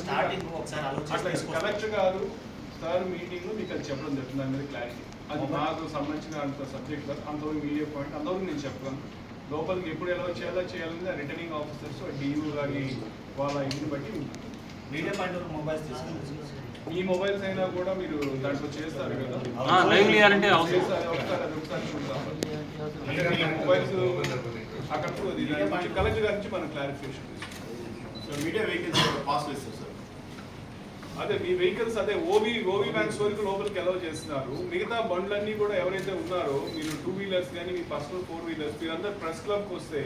Starting ఒకసారి ఆలోచించి collector గారు సార్ మీటింగ్ మీకు అది చెప్పడం జరుగుతుంది దాని మీద క్లారిటీ అది. నాకు సంబంధించిన అంత సబ్జెక్ట్ కాదు అంతవరకు మీడియా పాయింట్ అంతవరకు నేను చెప్పగలను. లోపలికి ఎప్పుడు ఎలా చేయాలో చేయాలని రిటర్నింగ్ ఆఫీసర్స్ డియూ గారి వాళ్ళ ఇదిని బట్టి మీడియా పాయింట్ మొబైల్స్ తీసుకుని ఈ మొబైల్స్ అయినా కూడా మీరు దాంట్లో చేస్తారు కదా? లైవ్ చేయాలంటే ఒకసారి అది ఒకసారి చూద్దాం. మొబైల్స్ అక్కడ కలెక్టర్ గారి నుంచి మనం క్లారిఫికేషన్ మీడియా వెహికల్స్ పాస్ ఇస్తారు సార్ అదే మీ వెహికల్స్ అదే ఓబీ ఓబీ బ్యాంక్స్ వరకు లోపలికి అలౌ చేస్తున్నారు. మిగతా బండ్లన్నీ కూడా ఎవరైతే ఉన్నారో మీరు టూ వీలర్స్ కానీ మీ పర్సనల్ ఫోర్ వీలర్స్ మీరందరూ ప్రెస్ క్లబ్కి వస్తే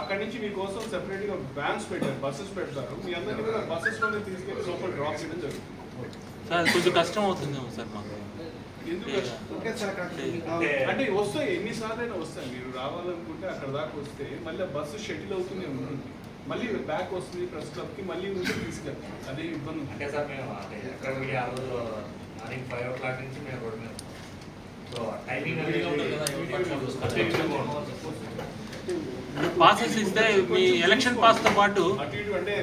అక్కడి నుంచి మీకోసం సెపరేట్గా వ్యాన్స్ పెట్టారు బస్సెస్ పెడతారు. మీ అందరినీ కూడా బస్సెస్లోనే తీసుకెళ్ళి లోపల డ్రాప్ చేయడం జరుగుతుంది. సార్ కొంచెం కష్టం అవుతుందేమో సార్ మాకు. అంటే వస్తాయి ఎన్నిసార్లు అయినా వస్తాయి. మీరు రావాలనుకుంటే అక్కడ దాకా వస్తే మళ్ళీ బస్సు షెటిల్ అవుతూనే ఉంటుంది మళ్ళీ బ్యాక్ వస్తుంది ప్రెస్ క్లబ్కి మళ్ళీ ఉంటే తీసుకెళ్తాం. అదే ఇబ్బంది. అంటే సార్ మేము అంటే ఎక్కడ ఆ రోజు మార్నింగ్ ఫైవ్ ఓ క్లాక్ నుంచి మేము రోడ్ మీద సో టైమింగ్ అనేది పాసెస్ ఇస్తే మీ ఎలక్షన్ పాస్తో పాటు అటు ఇటు అంటే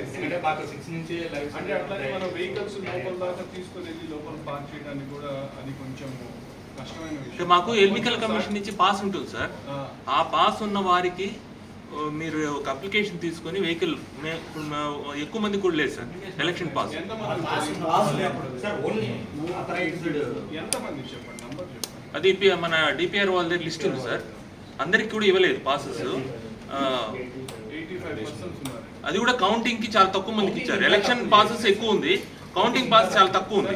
సిక్స్ నుంచి అంటే అట్లాగే మనం వెహికల్స్ లోపల దాకా తీసుకొని వెళ్ళి లోపల పార్క్ చేయడానికి కూడా అది కొంచెం కష్టమైన అంటే విషయం. మాకు ఎన్నికల కమిషన్ నుంచి పాస్ ఉంటుంది సార్. ఆ, పాస్ ఉన్న వారికి మీరు ఒక అప్లికేషన్ తీసుకొని వెహికల్ ఎక్కువ మంది కూడా లేదు సార్. ఎలక్షన్ పాస్ అది మన డిపిఆర్ వాళ్ళ దగ్గర లిస్ట్ ఉంది సార్. అందరికి కూడా ఇవ్వలేదు పాసెస్ అది కూడా కౌంటింగ్కి చాలా తక్కువ మందికి ఇచ్చారు. ఎలక్షన్ పాసెస్ ఎక్కువ ఉంది. కౌంటింగ్ పాస్ చాలా తక్కువ ఉంది.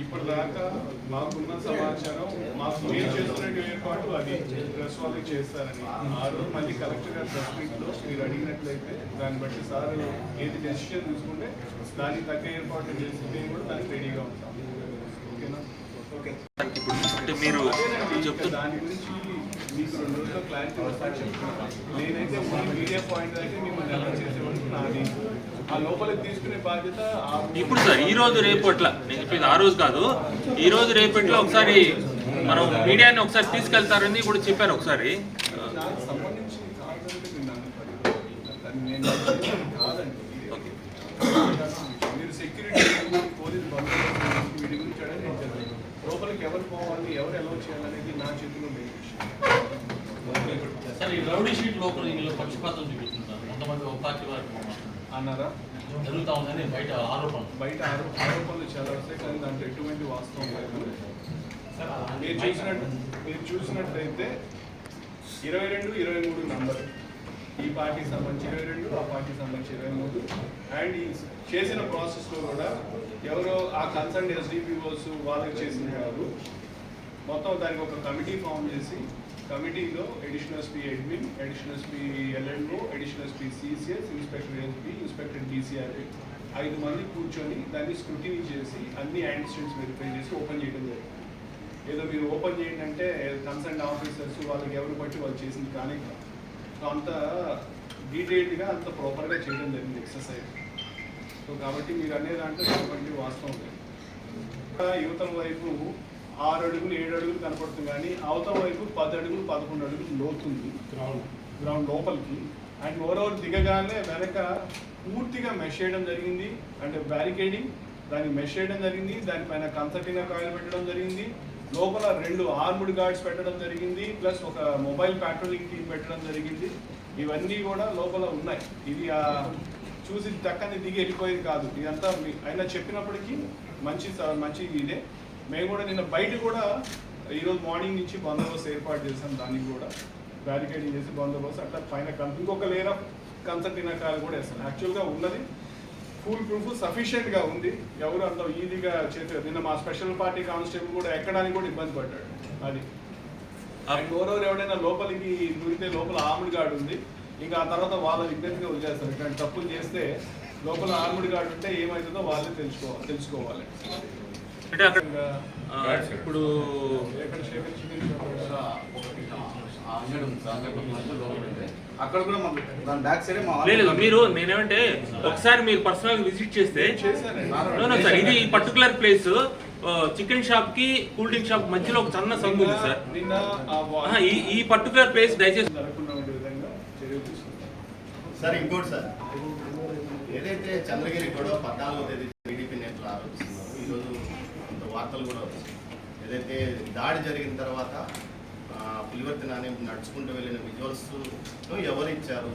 ఇప్పుడు దాకా మాకున్న సమాచారం మాకు మేము చేస్తున్న ఏర్పాటు అది ప్రెస్ వాళ్ళకి చేస్తారని ఆ రోజు మళ్ళీ కలెక్టర్ గారి ప్రెస్ మీరు అడిగినట్లయితే దాన్ని బట్టి సార్ ఏది డెసిషన్ తీసుకుంటే దానికి తగ్గ ఏర్పాటు చేసి మేము కూడా దానికి రెడీగా ఉంటాం. ఓకేనా? ఓకే. ఇప్పుడు అంటే మీరు దాని గురించి మీకు రెండు రోజుల్లో క్లారిటీ వస్తా చెప్తున్నాను నేనైతే మీడియా పాయింట్ అయితే మిమ్మల్ని ఎలా చేసేవాడికి నాది ఆ లోపలికి తీసుకునే బాధ్యత ఆ- ఇప్పుడు సార్ ఈ రోజు రేపు అట్లా. నేను చెప్పేది ఆ రోజు కాదు. ఈ రోజు రేపట్లో ఒకసారి మనం మీడియాని ఒకసారి తీసుకెళ్తారని కూడా చెప్పారు ఒకసారి. నాకు సంబంధించి కాదంటే నేను అనుకోను. దాన్ని నేను చేసేది కాదండి ఓకే మీరు సెక్యూరిటీ పోలీస్ బందోబస్తు వీటి గురించి అడగండి. నేను చెప్తాను. లోపలికి ఎవరు పోవాలి ఎవరు ఎలా చేయాలనేది నా చేతిలో లేదు సార్ ఈ రౌడీ షీట్ లోపల ఇందులో పక్షపాతం చూపిస్తున్నారు కొంతమంది ఒక పార్టీ వారికి అన్నారా? జరుగుతా ఉందని బయట ఆరోపణ బయట ఆరో- ఆరోపణలు చాలా వస్తాయి కానీ దాంట్లో ఎటువంటి వాస్తవం లేదు. మీరు చూసినట్టు మీరు చూసినట్లయితే ఇరవై రెండు ఇరవై మూడు నంబర్. ఈ పార్టీకి సంబంధించి ఇరవై రెండు ఆ పార్టీకి సంబంధించి ఇరవై మూడు. అండ్ ఈ చేసిన ప్రాసెస్లో కూడా ఎవరో ఆ కన్సర్న్ ఎస్డిపిఓస్ వాళ్ళకి చేసిన కాదు. మొత్తం దానికి ఒక కమిటీ ఫామ్ చేసి కమిటీలో additional SP admin additional SP LNO additional SP CCS inspector SP inspector DCR ఐదు మంది కూర్చొని దాన్ని స్క్రూటినీ చేసి అన్ని యాంటిసిడెంట్స్ వెరిఫై చేసి ఓపెన్ చేయడం జరిగింది. ఏదో మీరు ఓపెన్ చేయండి అంటే కన్సర్న్ ఆఫీసర్స్ వాళ్ళకి ఎవరు బట్టి వాళ్ళు చేసింది కానీ సో అంత డీటెయిల్డ్గా అంత ప్రాపర్గా చేయడం జరిగింది ఎక్సర్సైజ్ సో కాబట్టి మీరు అనే దాంట్లో వాస్తవం లేదు. ఇంకా యువతల వైపు ఆరు అడుగులు ఏడు అడుగులు కనపడుతుంది కానీ అవతల వైపు పది అడుగులు పదకొండు అడుగులు లోతుంది. గ్రౌండ్ గ్రౌండ్ లోపలికి. అండ్ ఓవరాల్ దిగగానే వెనక పూర్తిగా మెష్ చేయడం జరిగింది. అంటే బ్యారికేడింగ్ దాన్ని మెష్ చేయడం జరిగింది. దానిపైన కన్సర్టినా కాయిల్ పెట్టడం జరిగింది. లోపల రెండు ఆర్ముడ్ గార్డ్స్ పెట్టడం జరిగింది. ప్లస్ ఒక మొబైల్ ప్యాట్రోలింగ్ టీం పెట్టడం జరిగింది. ఇవన్నీ కూడా లోపల ఉన్నాయి. ఇది చూసి దక్కని దిగి వెళ్ళిపోయేది కాదు. ఇదంతా ఆయన చెప్పినప్పటికీ మంచి మంచి ఇదే. మేము కూడా నిన్న బయట కూడా ఈరోజు మార్నింగ్ నుంచి బందోబస్తు ఏర్పాటు చేసాం దానికి కూడా బ్యారికేడింగ్ చేసి బందోబస్తు అట్లా పైన కన్- ఇంకొక లేయర్ ఆఫ్ కన్సల్టినకాలు కూడా వేస్తాం. యాక్చువల్గా ఉన్నది ఫుల్ ప్రూఫ్ సఫిషియెంట్గా ఉంది. ఎవరు అంత ఈజీగా చేసారు నిన్న మా స్పెషల్ పార్టీ కానిస్టేబుల్ కూడా ఎక్కడానికి కూడా ఇబ్బంది పడ్డాడు. అది. అండ్ ఓవర్ ఎవడైనా లోపలికి దూరితే లోపల ఆర్ముడ్ గార్డ్ ఉంది. ఇంకా ఆ తర్వాత వాళ్ళ విజ్ఞతగా వదిలేస్తారు. ఇట్లాంటి తప్పులు చేస్తే లోపల ఆర్ముడ్ గార్డ్ ఉంటే ఏమవుతుందో వాళ్ళే తెలుసుకోవాలి తెలుసుకోవాలి. అంటే అక్కడ ఇప్పుడు. అక్కడ కూడా మాకు దాని బ్యాక్ సైడ్ మా లేదు మీరు నేనేమంటే ఒకసారి మీరు పర్సనల్ విజిట్ చేస్తే సార్ ఇది పర్టికులర్ ప్లేస్ చికెన్ షాప్కి కూల్ డ్రింక్ షాప్ మధ్యలో ఒక చిన్న సందు ఉంది సార్ ఈ ఈ పర్టికులర్ ప్లేస్ దయచేసి సార్ ఇంకోటి సార్ ఏదైతే చంద్రగిరి గొడవ పద్నాలుగో తేదీ టీడీపీ నేతలు కొంత వార్తలు కూడా వచ్చాయి ఏదైతే దాడి జరిగిన తర్వాత ఆ, పులివర్తి నాని నడుచుకుంటూ వెళ్ళిన విజువల్స్ ఎవరు ఇచ్చారు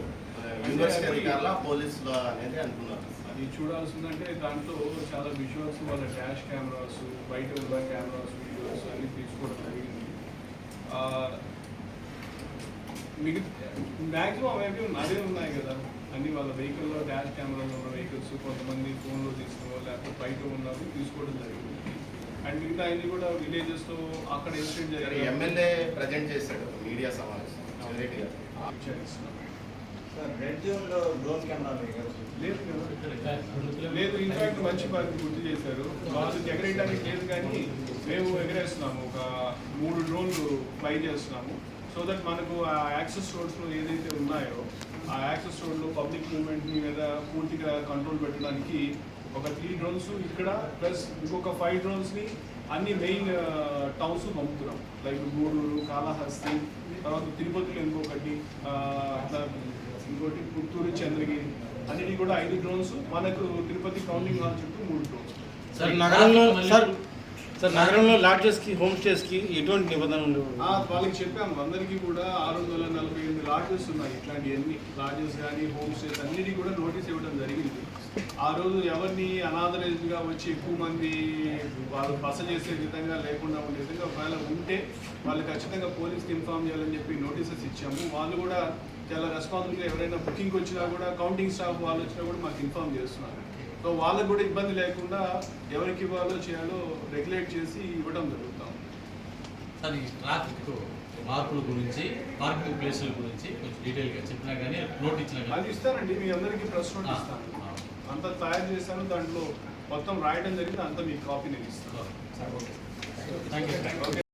యూనివర్సిటీ అధికారుల పోలీసులు అనేది అనుకున్నారు. అది చూడాల్సిందంటే దాంట్లో చాలా విజువల్స్ వాళ్ళ డాష్ కెమెరాస్ బయట ఉన్న కెమెరాస్ వీడియోస్ అన్ని తీసుకోవడం జరిగింది. మిగతా మ్యాక్సిమం అవి అదే ఉన్నాయి కదా. అన్ని వాళ్ళ వెహికల్లో డాష్ కెమెరాలో ఉన్న వెహికల్స్ కొంతమంది ఫోన్లో తీసుకున్న లేకపోతే బయట ఉన్నవి తీసుకోవడం జరిగింది. అండ్ మిగతా అన్ని కూడా విలేజెస్లో అక్కడ ఇన్సిడెంట్ జరిగింది ఎమ్మెల్యే ప్రజెంట్ చేశాడు మీడియా సమావేశం. చెవిరెడ్డి గారు లేదు ఇన్ఫాక్ట్ మంచి పని గుర్తు చేశారు. వాళ్ళు ఎగరేయడానికి లేదు కానీ మేము ఎగరేస్తున్నాము. ఒక మూడు డ్రోన్లు ఫ్లై చేస్తున్నాము. సో దట్ మనకు ఆ యాక్సెస్ రోడ్స్లో ఏదైతే ఉన్నాయో ఆ యాక్సెస్ రోడ్లో పబ్లిక్ మూవ్మెంట్ మీద పూర్తిగా కంట్రోల్ పెట్టడానికి ఒక త్రీ డ్రోన్స్ ఇక్కడ ప్లస్ ఇంకొక ఫైవ్ డ్రోన్స్ని అన్ని మెయిన్ టౌన్స్ పంపుతున్నాం. లైక్ గూడూరు కాళహస్తి తర్వాత తిరుపతిలో ఇంకొకటి ఇంకోటి పుత్తూరు చంద్రగిరి అన్నిటి కూడా ఐదు డ్రోన్స్ మనకు తిరుపతి కౌంటింగ్ హాల్ చుట్టూ మూడు డ్రోన్స్ సార్ నగరంలో సార్ సార్ నగరంలో లాడ్జెస్కి హోమ్ స్టేస్కి ఎటువంటి నిబంధనలు వాళ్ళకి చెప్పాము అందరికీ కూడా ఆరు వందల నలభై ఎనిమిది లాడ్జెస్ ఉన్నాయి. ఇట్లాంటివన్నీ. లాడ్జెస్ కానీ హోమ్ స్టేస్ అన్నిటికీ కూడా నోటీస్ ఇవ్వడం జరిగింది. ఆ రోజు ఎవరిని అనాథరైజ్డ్గా వచ్చి ఎక్కువ మంది వాళ్ళు బస చేసే విధంగా లేకుండా ఉండే విధంగా ఒకవేళ ఉంటే వాళ్ళు ఖచ్చితంగా పోలీస్కి ఇన్ఫార్మ్ చేయాలని చెప్పి నోటీసెస్ ఇచ్చాము. వాళ్ళు కూడా చాలా రెస్పాన్సిబుల్గా ఎవరైనా బుకింగ్ వచ్చినా కూడా కౌంటింగ్ స్టాఫ్ వాళ్ళు వచ్చినా కూడా మాకు ఇన్ఫార్మ్ చేస్తున్నారు. సో వాళ్ళకు కూడా ఇబ్బంది లేకుండా ఎవరికి ఇవ్వాలో చేయాలో రెగ్యులేట్ చేసి ఇవ్వడం జరుగుతాం. సార్ ఈ ట్రాఫిక్ మార్పుల గురించి పార్కింగ్ ప్లేసుల గురించి కొంచెం డీటెయిల్గా చెప్పినా కానీ నోట్ ఇచ్చినా అది ఇస్తానండి మీ అందరికీ ప్రెస్ నోట్ ఆ, ఇస్తాను. అంతా తయారు చేశాను దాంట్లో మొత్తం రాయడం జరిగింది అంతా మీ కాపీ నేను ఇస్తాను.